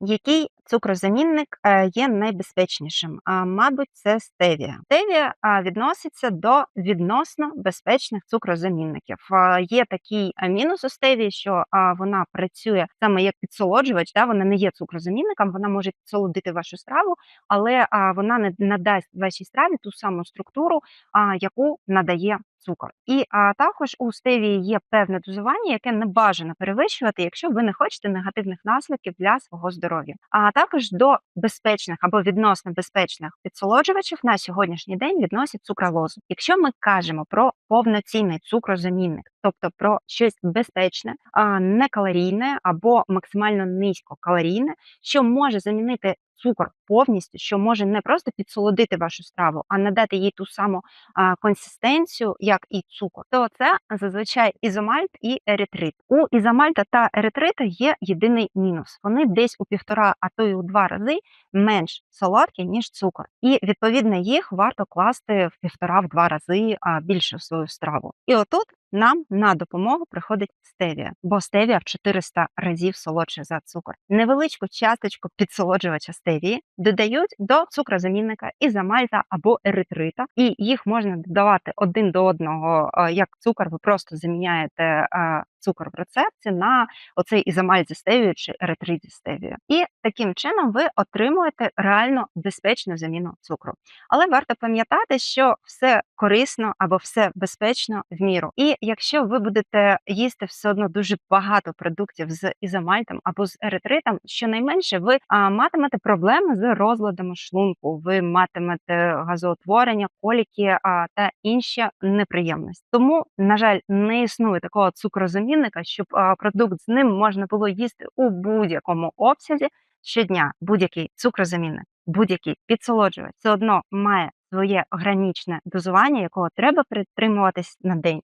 Який цукрозамінник е, є найбезпечнішим? А, мабуть, це стевія. Стевія відноситься до відносно безпечних цукрозамінників. Є такий мінус у стевії, що вона працює саме як підсолоджувач, да? вона не є цукрозамінником, вона може підсолодити вашу страву, але вона не надасть вашій страві ту саму структуру, яку надає цукор. І а, також у стевії є певне дозування, яке не бажано перевищувати, якщо ви не хочете негативних наслідків для свого здоров'я. А також до безпечних або відносно безпечних підсолоджувачів на сьогоднішній день відносять цукролозу. Якщо ми кажемо про повноцінний цукрозамінник, тобто про щось безпечне, а не калорійне або максимально низькокалорійне, що може замінити цукор повністю, що може не просто підсолодити вашу страву, а надати їй ту саму а, консистенцію, як і цукор, то це зазвичай ізомальт і еритрит. У ізомальта та еритрита є єдиний мінус. Вони десь у півтора, а то й у два рази менш солодкі, ніж цукор. І відповідно їх варто класти в півтора-в два рази більше в свою страву. І отут нам на допомогу приходить стевія, бо стевія в 400 разів солодше за цукор. Невеличку часточку підсолоджувача стевії додають до цукрозамінника ізамальта або еритрита, і їх можна додавати один до одного як цукор. Ви просто заміняєте а, цукор в рецепті на оцей ізомальт зі стевією чи еритрит зі стевією. І таким чином ви отримуєте реально безпечну заміну цукру. Але варто пам'ятати, що все корисно або все безпечно в міру. І якщо ви будете їсти все одно дуже багато продуктів з ізомальтом або з еритритом, щонайменше ви матимете проблеми з розладами шлунку, ви матимете газоутворення, коліки та інші неприємності. Тому, на жаль, не існує такого цукрозамінника, щоб продукт з ним можна було їсти у будь-якому обсязі щодня. Будь-який цукрозамінник, будь-який підсолоджувач все одно має своє гранічне дозування, якого треба притримуватись на день.